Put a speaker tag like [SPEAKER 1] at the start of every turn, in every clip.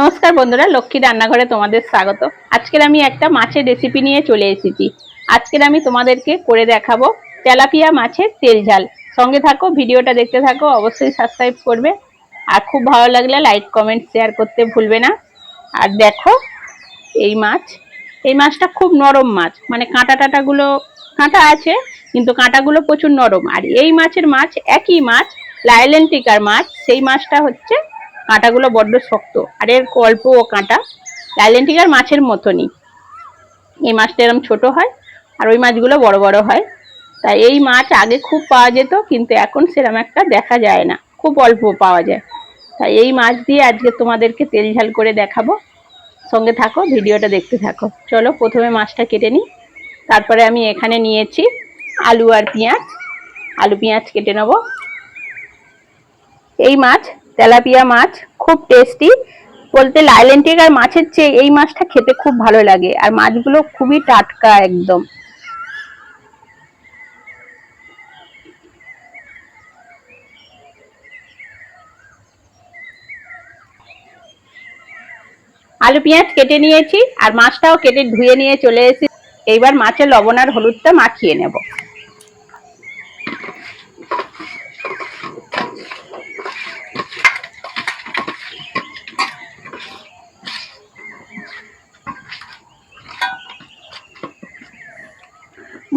[SPEAKER 1] নমস্কার বন্ধুরা লক্ষ্মী রান্নাঘরে তোমাদের স্বাগত। আজকের আমি একটা মাছের রেসিপি নিয়ে চলে এসেছি। আজকের আমি তোমাদেরকে করে দেখাবো তেলাপিয়া মাছের তেল ঝাল। সঙ্গে থাকো, ভিডিওটা দেখতে থাকো, অবশ্যই সাবস্ক্রাইব করবে। আর খুব ভালো লাগলে লাইক কমেন্ট শেয়ার করতে ভুলবে না। আর দেখো, এই মাছ, এই মাছটা খুব নরম মাছ। মানে কাঁটা টাটাগুলো, কাঁটা আছে, কিন্তু কাঁটাগুলো প্রচুর নরম। আর এই মাছের মাছ একই মাছ লাইলেন্টিকার মাছ। সেই মাছটা হচ্ছে কাঁটাগুলো বড্ড শক্ত। আর এর অল্প ও কাঁটা। লাইলেন্টিকার মাছের মতনই। এই মাছটা এরকম ছোট হয় আর ওই মাছগুলো বড় বড় হয়। তাই এই মাছ আগে খুব পাওয়া যেত, কিন্তু এখন সেরকম একটা দেখা যায় না। খুব অল্প পাওয়া যায়। তাই এই মাছ দিয়ে আজকে তোমাদেরকে তেল ঝাল করে দেখাবো। সঙ্গে থাকো, ভিডিওটা দেখতে থাকো। চলো প্রথমে মাছটা কেটে নিই। তারপরে আমি এখানে নিয়েছি আলু আর পেঁয়াজ। আলু পেঁয়াজ কেটে নেব। এই মাছ, তেলাপিয়া মাছ খুব টেস্টি বলতে লাইলেন্টিক আর মাছের চেয়ে এই মাছটা খেতে খুব ভালো লাগে। আর মাছগুলো খুবই টাটকা একদম। আলু পেঁয়াজ কেটে নিয়েছি আর মাছটাও কেটে ধুয়ে নিয়ে চলে এসেছি। এইবার মাছের লবণ আর হলুদটা মাখিয়ে নেব।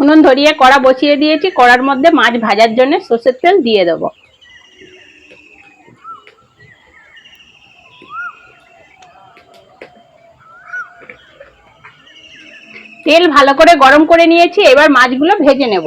[SPEAKER 1] উনুন ধরিয়ে কড়া বসিয়ে দিয়েছি, কড়ার মধ্যে মাছ ভাজার জন্য সর্ষের তেল দিয়ে দেবো। তেল ভালো করে গরম করে নিয়েছি, এবার মাছগুলো ভেজে নেব।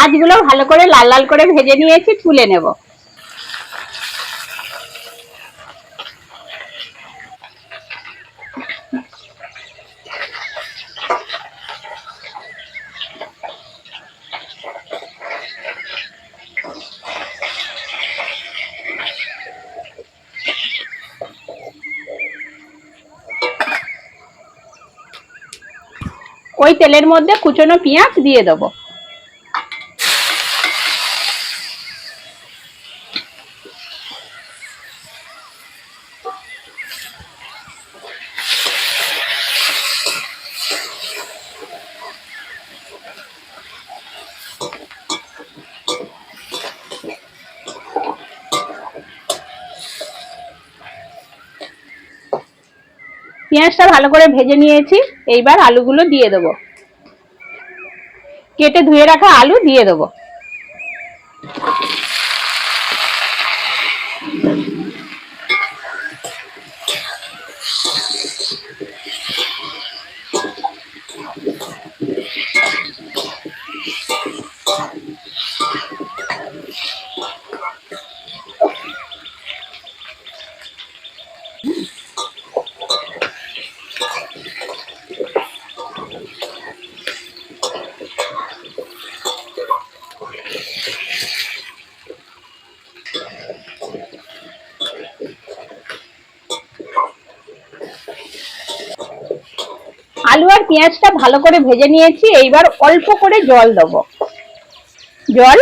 [SPEAKER 1] মাছগুলো ভালো করে লাল লাল করে ভেজে নিয়েছি, তুলে নেব। ওই তেলের মধ্যে কুচনো পেঁয়াজ দিয়ে দেবো। পেঁয়াজটা ভালো করে ভেজে নিয়েছি। এইবার আলুগুলো দিয়ে দেবো। কেটে ধুয়ে রাখা আলু দিয়ে দেবো। আলু আর পেঁয়াজটা ভালো করে ভেজে নিয়েছি, এইবার অল্প করে জল দেব। জল?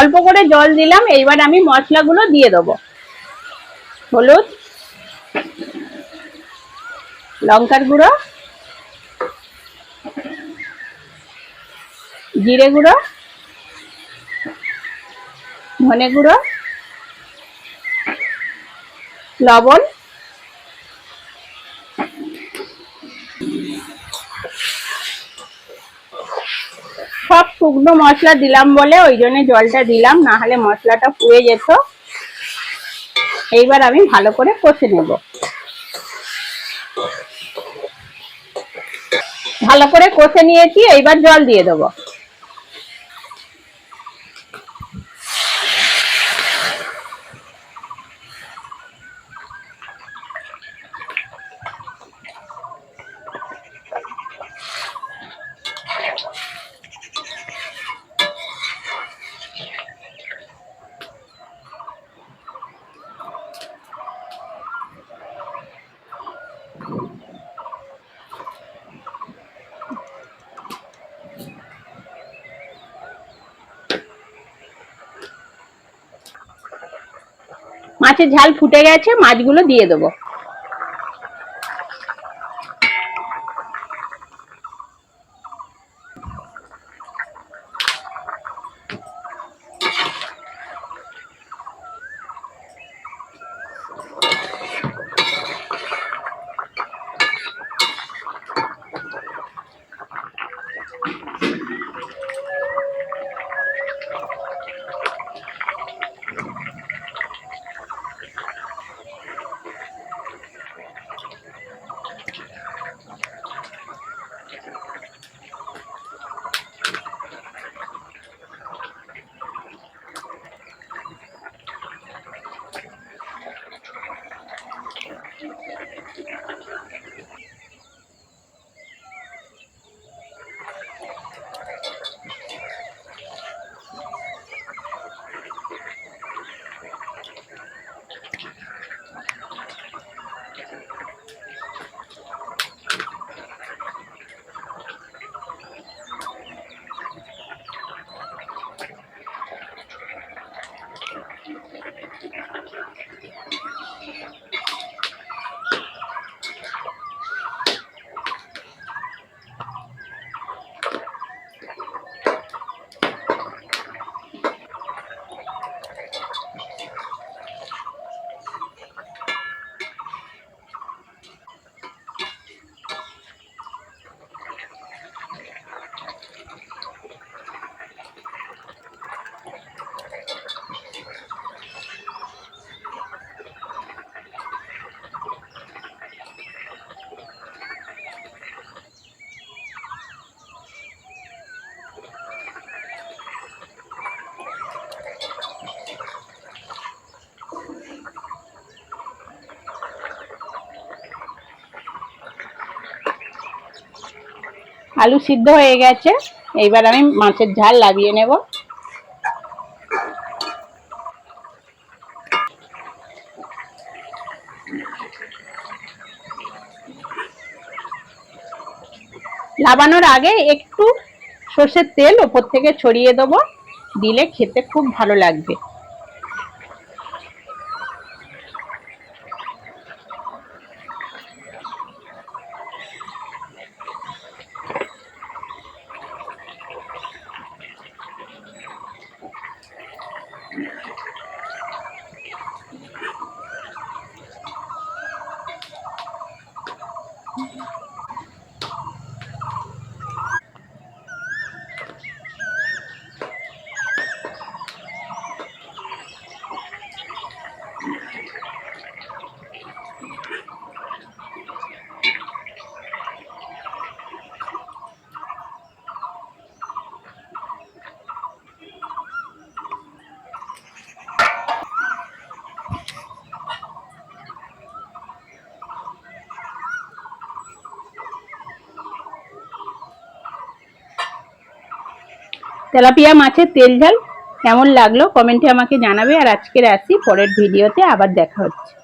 [SPEAKER 2] অল্প করে জল
[SPEAKER 1] দিলাম, এইবার আমি মশলাগুলো দিয়ে দেবো। হলুদ, লঙ্কার গুঁড়ো, জিরে গুঁড়ো ধনে গুঁড়ো, লবণ, সব শুকনো মশলা দিলাম বলে ওই জন্য জলটা দিলাম, না হলে মশলাটা পুড়ে যেত। এইবার আমি ভালো করে কষে নেব। ভালো করে কষে নিয়েছি, এইবার জল দিয়ে দেবো। মাছের ঝাল ফুটে গেছে মাছগুলো দিয়ে দেবো। 次の。আলু সিদ্ধ হয়ে গেছে। এইবার আমি মাছের ঝাল লাগিয়ে নেব। লাবানোর আগে একটু সর্ষের তেল ওপর থেকে ছড়িয়ে দেবো। দিলে খেতে খুব ভালো লাগবে। তেলাপিয়া মাছের তেল ঝাল কেমন লাগল কমেন্টে আমাকে জানাবে। আর আজকের আসি পরের ভিডিওতে আবার দেখা হচ্ছে।